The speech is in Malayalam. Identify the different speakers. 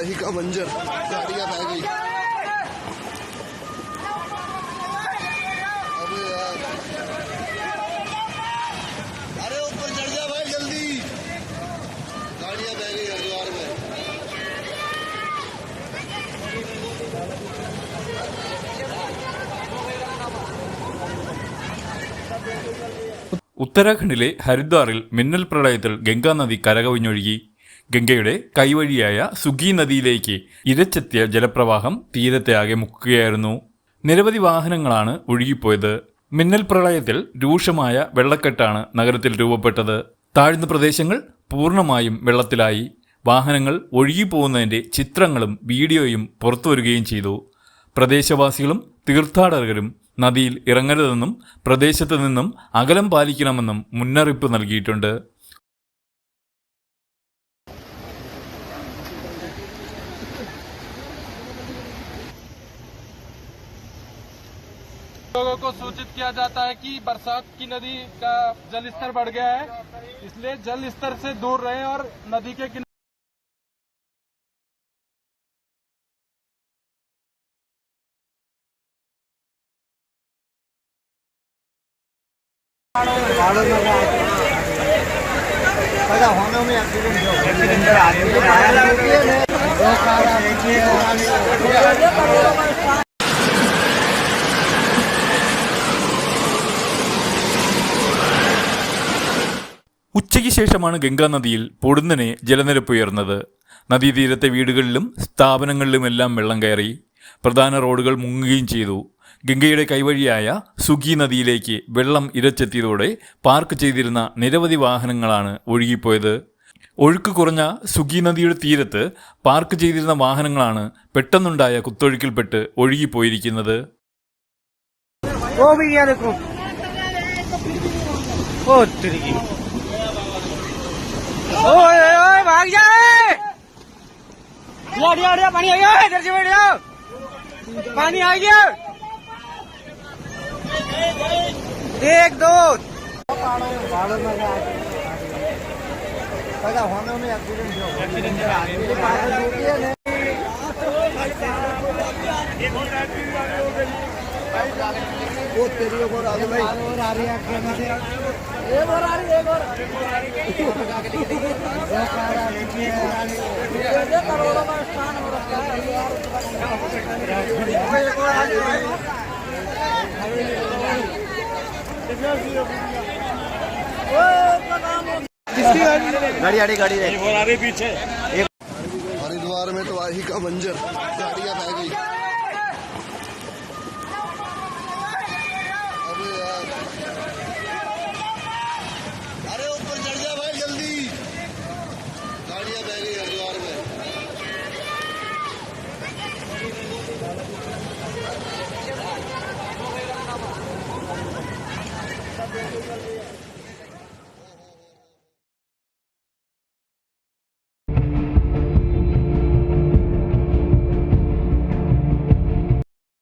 Speaker 1: तबाही का मंजर गाड़ियां बह गई अबे यार अरे ऊपर चढ़ जा भाई जल्दी गाड़ियां बह गई हरिद्वार में
Speaker 2: ഉത്തരാഖണ്ഡിലെ ഹരിദ്വാറിൽ മിന്നൽ പ്രളയത്തിൽ ഗംഗാനദി കരകവിഞ്ഞൊഴുകി ഗംഗയുടെ കൈവഴിയായ സുഗി നദിയിലേക്ക് ഇരച്ചെത്തിയ ജലപ്രവാഹം തീരത്തെ ആകെ മുക്കുകയായിരുന്നു. നിരവധി വാഹനങ്ങളാണ് ഒഴുകിപ്പോയത്. മിന്നൽ പ്രളയത്തിൽ രൂക്ഷമായ വെള്ളക്കെട്ടാണ് നഗരത്തിൽ രൂപപ്പെട്ടത്. താഴ്ന്ന പ്രദേശങ്ങൾ പൂർണമായും വെള്ളത്തിലായി. വാഹനങ്ങൾ ഒഴുകിപ്പോകുന്നതിന്റെ ചിത്രങ്ങളും വീഡിയോയും പുറത്തുവരികയും ചെയ്തു. പ്രദേശവാസികളും തീർത്ഥാടകരും നദിയിൽ ഇറങ്ങരുതെന്നും പ്രദേശത്ത് നിന്നും അകലം പാലിക്കണമെന്നും മുന്നറിയിപ്പ് നൽകിയിട്ടുണ്ട്.
Speaker 3: लोगों को सूचित किया जाता है कि बरसात की नदी का जल स्तर बढ़ गया है, इसलिए जल स्तर से दूर रहें और नदी के किनारे
Speaker 2: ഉച്ചയ്ക്ക് ശേഷമാണ് ഗംഗാനദിയിൽ പൊടുന്നനെ ജലനിരപ്പ് ഉയർന്നത്. നദീതീരത്തെ വീടുകളിലും സ്ഥാപനങ്ങളിലുമെല്ലാം വെള്ളം കയറി പ്രധാന റോഡുകൾ മുങ്ങുകയും ചെയ്തു. ഗംഗയുടെ കൈവഴിയായ സുഗി നദിയിലേക്ക് വെള്ളം ഇരച്ചെത്തിയതോടെ പാർക്ക് ചെയ്തിരുന്ന നിരവധി വാഹനങ്ങളാണ് ഒഴുകിപ്പോയത്. ഒഴുക്ക് കുറഞ്ഞ സുഗി നദിയുടെ തീരത്ത് പാർക്ക് ചെയ്തിരുന്ന വാഹനങ്ങളാണ് പെട്ടെന്നുണ്ടായ കുത്തൊഴുക്കിൽപ്പെട്ട് ഒഴുകിപ്പോയിരിക്കുന്നത്.
Speaker 4: ओ भैया देखो ओ तेरी ओए ओए ओए भाग जा रे अड़िया अड़िया पानी आ गया इधर से बैठ जाओ पानी आ गया एक और
Speaker 1: आ रही एक और एक और आ रही गाड़ी गाड़ी गाड़ी गाड़ी पीछे। हरिद्वार में तो आही का मंजर बैरियर द्वार में।